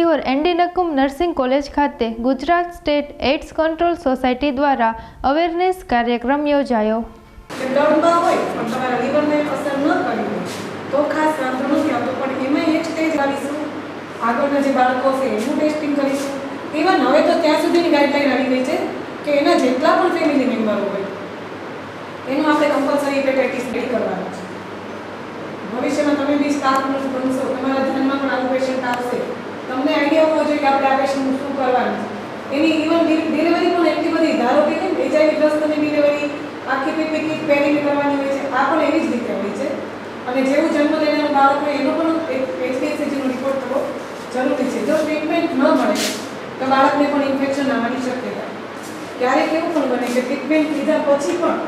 Sihor એન્ડીનકુમ nursing college ખાતે Gujarat state AIDS control society દ્વારા awareness કાર્યક્રમ યોજાયો. ભવિષ્યમાં તમે બી સ્ટાફ આ શું કરવાનું એની ઇવન ડિલિવરી પણ એટલી બધી, ધારો કે કેમ એચઆઈવી ગ્રસ્તની ડિલિવરી આખી પીપીકી પેરિંગ કરવાની હોય છે, આ પણ એવી જ રીતે હોય છે. અને જેવું જન્મ લેનારું બાળક હોય એનો પણ એચડીએફસીનો રિપોર્ટ થવો જરૂરી છે. જો ટ્રીટમેન્ટ ન મળે, તો બાળકને પણ ઇન્ફેક્શન આવવાની શક્યતા. ક્યારેક એવું પણ બને કે ટ્રીટમેન્ટ લીધા પછી પણ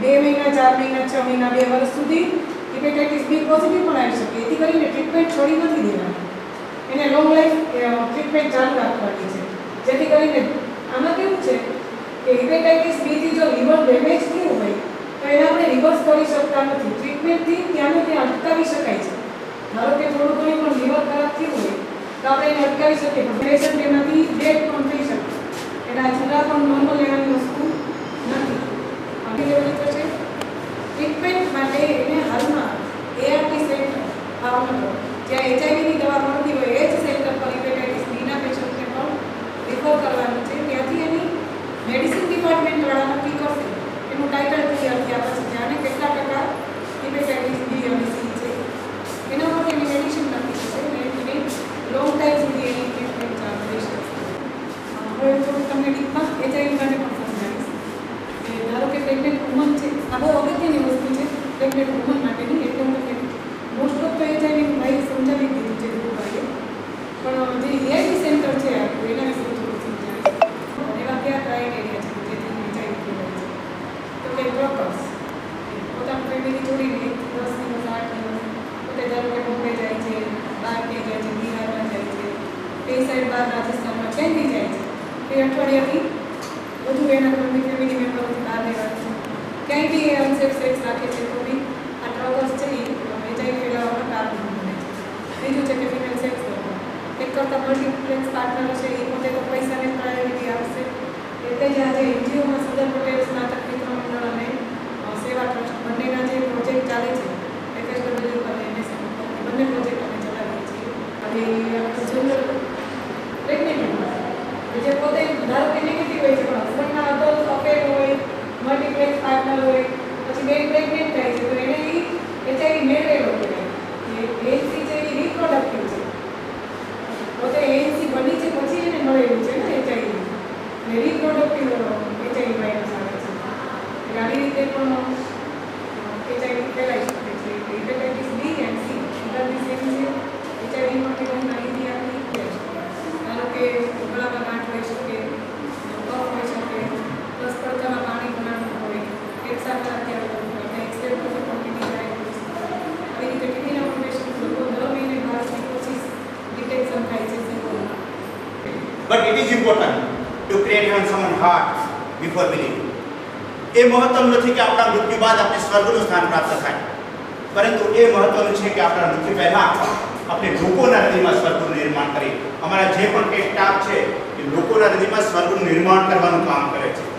બે મહિના, ચાર મહિના, છ મહિના, બે વર્ષ સુધી હિપેટાઇટિસ બી પોઝિટિવ પણ આવી શકે. એથી કરીને ટ્રીટમેન્ટ છોડી નથી દેવાની. એને લોંગ લાઈફ ટ્રીટમેન્ટ ચાલુ રાખવાની છે. જેથી કરીને આમાં કેવું છે કે હિપેટાઇટિસ બીથી જો લીવર ડેમેજ થયું હોય, તો એને આપણે રિવર્સ કરી શકતા નથી. ટ્રીટમેન્ટથી ત્યાંને ત્યાં અટકાવી શકાય છે. ધારો કે થોડું ઘણું પણ લીવર ખરાબ થયું હોય, તો આપણે એને અટકાવી શકીએ. પણ પેશન્ટ એમાંથી ડેડ પણ થઈ શકે. આ જરા પણ નોર્મલ લેવાની વસ્તુ નથી. આવી લેવાની તો છે ટ્રીટમેન્ટ માટે એને હાલમાં એઆરટી સેન્ટર ભાવનગર જ્યાં એચઆઈવીની દવા મળતી હોય એ જ સેન્ટર પર હિપેટાઇટિસ બીના પેશન્ટને પણ રિફર કરવાનું છે ત્યાંથી એની મેડિસિન ડિપાર્ટમેન્ટવાળા નક્કી કરશે એનું ટાઇટલ ક્લિયર થયા પછી જાણે કેટલા ટકા હિપેટાઇટિસ બી અને સી છે એના માટે એની મેડિસિન નક્કી થશે અને એની લોંગ ટાઈમ સુધી એની ટ્રીટમેન્ટ ચાલુ રહેશે હવે થોડું તમને ડીપમાં એચઆઈવી માટે પણ સમજાવીશ કે ધારો કે પ્રેગ્નેન્ટ વુમન છે આ બહુ અગત્યની વસ્તુ છે પ્રેગ્નેન્ટ વુમન માટેની એટલે હું તમને મોસ્ટ ઓફ તો એચઆઈવી ભાઈ સમજાવી દીધું છે ગુરુભાઈએ પણ જે એઆઈવી સેન્ટર છે આપણું એના વિશે હું થોડું સમજાવીશ એવા કયા ક્રાઇટેરિયા છે કે જેથી એચઆઈવી કહેવાય છે તો કે ચોક્કસ પોતાનું ફેમિલી છોડીને દસ દિવસ આઠ દિવસ પોતે ધારો કે બોમ્બે જાય છે બહાર કે જાય છે બિહારમાં જાય છે બહાર રાજસ્થાનમાં ક્યાંયથી જાય છે. તે અઠવાડિયાથી વધુ એના ઘરની ફેમિલી મેમ્બરોથી બહાર રહેવાનું છે. ક્યાંય બી એ અનસેફ સેક્સ રાખે છે તો બી આ ટ્રાવર્સ છે એ એચઆઈવી ફેલાવવામાં કારણ બને. છે બીજું છે કે ફિમેલ સેક્સ એક કરતાં મલ્ટીપ્લેક્સ પાર્ટનર છે, એ પોતે તો પૈસાને પ્રાયોરિટી આપશે. એટલે જ આજે એનજીઓમાં સરદાર પટેલ સ્નાતક મિત્ર મંડળ અને સેવા ટ્રસ્ટ બંનેના જે પ્રોજેક્ટ ચાલે છે એફએસડબલ્યુ અને એમએસએમ બંને પ્રોજેક્ટ અમે ચલાવીએ છીએ અને જનરલ પ્રેગ્નેન્ટ જે પોતે ધારો કે નેગેટિવ હોય છે પણ હસબન્ડના અડલ્ટ અફેર હોય મલ્ટીપ્લેક્સ પાર્ટનર હોય પછી બે પ્રેગ્નેન્ટ થાય છે તો એને એ એચઆઈવી મેળવેલો કહેવાય એ એનસી છે એ રિપ્રોડક્ટિવ છે પોતે એનસી બની છે પછી એને મળેલું છે ને એચઆઈવી અને રિપ્રોડક્ટિવ એચઆઈવી વાયરસ આવે છે એટલે આવી રીતે પણ એચઆઈવી ફેલાઈ શકે છે હિપેટાઇટિસ બી એન્ડ સી બધાની સેમ છે એચઆઈવી માટે બહુ માહિતી આપી છે ધારો કે ગળામાં ગાંઠ હોઈ શકે કફ હોઈ શકે પ્લસ તડકામાં પાણી ભરાણું હોય ફેફસા ખરાબ થયા હોય અને એક્સરે પછી પણ ટીબી જાય આવી રીતે ટીબીના ઓપરેશન લોકો દર મહિને બારથી પચીસ ડિટેક્શન થાય છે સિમ્પલમાં Important to create handsome heart before believing. એ મહત્વનું નથી કે આપણા મૃત્યુ બાદ આપણે સ્વર્ગનું સ્થાન પ્રાપ્ત થાય. પરંતુ એ મહત્વનું છે કે આપણા મૃત્યુ પહેલા આપણે લોકોના હૃદયમાં સ્વર્ગનું નિર્માણ કરીએ. અમારા જે પણ કંઈ સ્ટાફ છે એ લોકોના હૃદયમાં સ્વર્ગનું નિર્માણ કરવાનું કામ કરે છે.